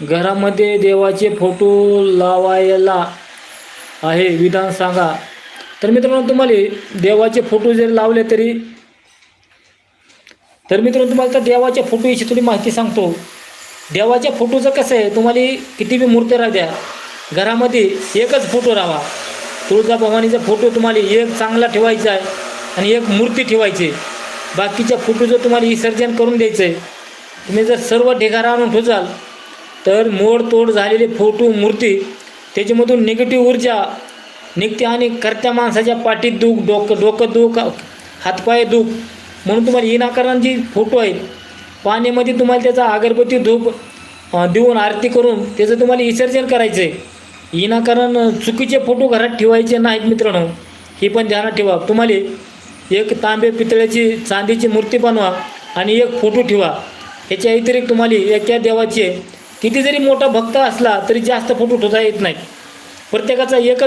घरामध्ये देवाचे फोटो लावायला आहे. विधान सांगा. तर मित्रांनो तुम्हाला देवाचे फोटो जरी लावले तरी तर मित्रांनो तुम्हाला तर देवाच्या फोटोविषयी थोडी माहिती सांगतो. देवाच्या फोटोचं कसं आहे तुम्हाला किती बी मूर्ती राहू द्या. घरामध्ये एकच फोटो राहा तुळजाभवानीचा फोटो तुम्हाला एक चांगला ठेवायचा आहे आणि एक मूर्ती ठेवायची आहे. बाकीच्या फोटोचं तुम्हाला विसर्जन करून द्यायचं आहे तुम्ही जर सर्व ढेगारा आणून ठेवाल तर मोडतोड झालेले फोटो मूर्ती त्याच्यामधून निगेटिव्ह ऊर्जा निघते आणि करत्या माणसाच्या पाठीत दुख डोकं डोकं दुख हातपाय दुख. म्हणून तुम्हाला विनाकारण जी फोटो आहेत. पाण्यामध्ये तुम्हाला त्याचा अगरबत्ती धूप देऊन आरती करून त्याचं तुम्हाला विसर्जन करायचं आहे. विनाकारण चुकीचे फोटो घरात ठेवायचे नाहीत मित्रांनो. ही पण ध्यानात ठेवा. तुम्हाला एक तांबे पितळ्याची चांदीची मूर्ती बनवा आणि एक फोटो ठेवा. ह्याच्या व्यतिरिक्त तुम्हाला एका देवाचे किती जरी मोठा भक्त असला तरी जास्त फोटो उठवता येत नाही. प्रत्येकाचा एकच